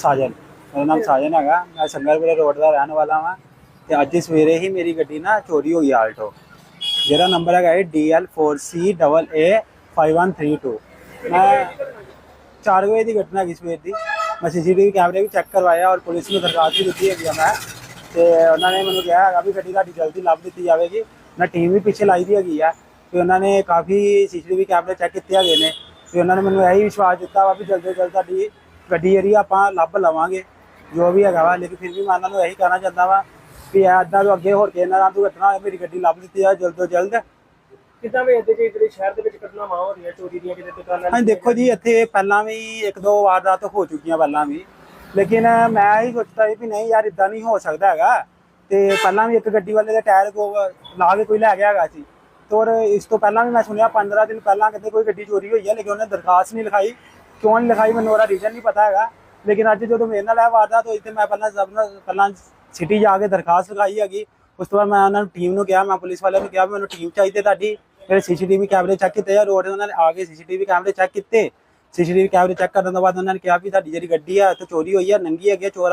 ਸਾਜਨ। ਮੇਰਾ ਨਾਮ ਸਾਜਨ ਹੈਗਾ। ਮੈਂ ਸੰਗਰਪੁਰੇ ਰੋਡ ਦਾ ਰਹਿਣ ਵਾਲਾ ਹਾਂ ਤੇ ਅੱਜ ਸਵੇਰੇ ਹੀ ਮੇਰੀ ਗੱਡੀ ਨਾ ਚੋਰੀ ਹੋਈ ਆਲਟੋ। ਜਿਹੜਾ ਨੰਬਰ ਹੈਗਾ ਹੈ DL4CAA5132 ਮੈਂ 4 ਵਜੇ ਦੀ ਘਟਨਾ ਹੈਗੀ ਸਵੇਰ ਦੀ। ਮੈਂ ਸੀਸੀਟੀਵੀ ਕੈਮਰੇ ਵੀ ਚੈੱਕ ਕਰਵਾਇਆ ਔਰ ਪੁਲਿਸ ਨੂੰ ਦਰਖਾਸਤ ਵੀ ਦਿੱਤੀ ਹੈਗੀ ਆ ਮੈਂ। ਤੇ ਉਹਨਾਂ ਨੇ ਮੈਨੂੰ ਕਿਹਾ ਹੈਗਾ ਵੀ ਗੱਡੀ ਤੁਹਾਡੀ ਜਲਦੀ ਲੱਭ ਦਿੱਤੀ ਜਾਵੇਗੀ। ਮੈਂ ਟੀਮ ਵੀ ਪਿੱਛੇ ਲਾਈ ਦੀ ਹੈਗੀ ਆ। ਤੇ ਉਹਨਾਂ ਨੇ ਕਾਫੀ ਸੀਸੀਟੀਵੀ ਕੈਮਰੇ ਚੈੱਕ ਕੀਤੇ ਹੈਗੇ ਨੇ। ਤੇ ਉਹਨਾਂ ਨੇ ਮੈਨੂੰ ਇਹੀ ਵਿਸ਼ਵਾਸ ਦਿੱਤਾ ਵਾ ਵੀ ਜਲਦੀ ਤੋਂ ਜਲਦ ਤੁਹਾਡੀ ਗੱਡੀ ਜਿਹੜੀ ਆ ਆਪਾਂ ਲੱਭ ਲਵਾਂਗੇ ਜੋ ਵੀ ਹੈਗਾ ਵਾ ਲੇਕਿਨ ਫਿਰ ਵੀ ਮੈਂ ਉਹਨਾਂ ਨੂੰ ਇਹੀ ਕਹਿਣਾ ਚਾਹੁੰਦਾ ਵਾ ਵੀ ਐਦਾਂ ਤੋਂ ਅੱਗੇ ਹੋਰ ਕੇ ਨਾ ਤੂੰ ਘਟਨਾ ਹੋਏ ਮੇਰੀ ਗੱਡੀ ਲੱਭ ਦਿੱਤੀ ਆ ਜਲਦ ਤੋਂ ਜਲਦ। ਕਿੱਦਾਂ ਵੇਖਦੇ ਜੀ ਜਿਹੜੇ ਸ਼ਹਿਰ ਦੇ ਵਿੱਚ ਘਟਨਾਵਾਂ ਹੋ ਰਹੀਆਂ ਚੋਰੀ ਦੀਆਂ ਕਿਤੇ ਦੁਕਾਨਾਂ ਹਾਂ ਦੇਖੋ ਜੀ ਇੱਥੇ ਪਹਿਲਾਂ ਵੀ ਇੱਕ ਦੋ ਵਾਰਦਾਤ ਹੋ ਚੁੱਕੀਆਂ ਪਹਿਲਾਂ ਵੀ। ਲੇਕਿਨ ਮੈਂ ਹੀ ਸੋਚਦਾ ਸੀ ਵੀ ਨਹੀਂ ਯਾਰ ਇਦਾਂ ਨਹੀਂ ਹੋ ਸਕਦਾ ਹੈਗਾ। ਤੇ ਪਹਿਲਾਂ ਵੀ ਇੱਕ ਗੱਡੀ ਵਾਲੇ ਦਾ ਟਾਇਰ ਕੋ ਲਾ ਕੇ ਕੋਈ ਲੈ ਗਿਆ ਹੈਗਾ ਸੀ। ਤੋਰ ਇਸ ਤੋਂ ਪਹਿਲਾਂ ਵੀ ਮੈਂ ਸੁਣਿਆ 15 ਦਿਨ ਪਹਿਲਾਂ ਕਿਤੇ ਕੋਈ ਗੱਡੀ ਚੋਰੀ ਹੋਈ ਹੈ ਲੇਕਿਨ ਉਹਨੇ ਦਰਖਾਸਤ ਨਹੀਂ ਲਿਖਾਈ। ਕਿਉਂ ਨਹੀਂ ਲਿਖਾਈ, ਮੈਨੂੰ ਉਹਦਾ ਰੀਜ਼ਨ ਨਹੀਂ ਪਤਾ ਹੈਗਾ। ਲੇਕਿਨ ਅੱਜ ਜਦੋਂ ਮੇਰੇ ਨਾਲ ਇਹ ਵਾਰਦਾਤ ਹੋਈ ਤੇ ਮੈਂ ਪਹਿਲਾਂ ਸਭ ਨਾਲ ਪਹਿਲਾਂ ਸਿਟੀ ਜਾ ਕੇ ਦਰਖਾਸਤ ਲਗਾਈ ਹੈਗੀ। ਉਸ ਤੋਂ ਬਾਅਦ ਮੈਂ ਉਹਨਾਂ ਨੂੰ ਟੀਮ ਨੂੰ ਕਿਹਾ, ਮੈਂ ਪੁਲਿਸ ਵਾਲਿਆਂ ਨੂੰ ਕਿਹਾ ਵੀ ਮੈਨੂੰ ਟੀਮ ਚਾਹੀਦੀ ਤੁਹਾਡੀ। ਮੇਰੇ ਸੀਸੀਟੀਵੀ ਕੈਮਰੇ ਚੈੱਕ ਕੀਤੇ ਆ ਰੋਡ ਉਹਨਾਂ ਨੇ ਆ ਕੇ ਸੀਸੀਟੀਵੀ ਕੈਮਰੇ ਚੈੱਕ ਕੀਤੇ। ਸੀਸੀਟੀਵੀ ਕੈਮਰੇ ਚੈੱਕ ਕਰਨ ਤੋਂ ਬਾਅਦ ਉਹਨਾਂ ਨੇ ਕਿਹਾ ਵੀ ਤੁਹਾਡੀ ਜਿਹੜੀ ਗੱਡੀ ਆ, ਇੱਥੇ ਚੋਰੀ ਹੋਈ ਆ, ਨੰਗੀ ਹੈਗੀ ਆ, ਚੋਰਾਂ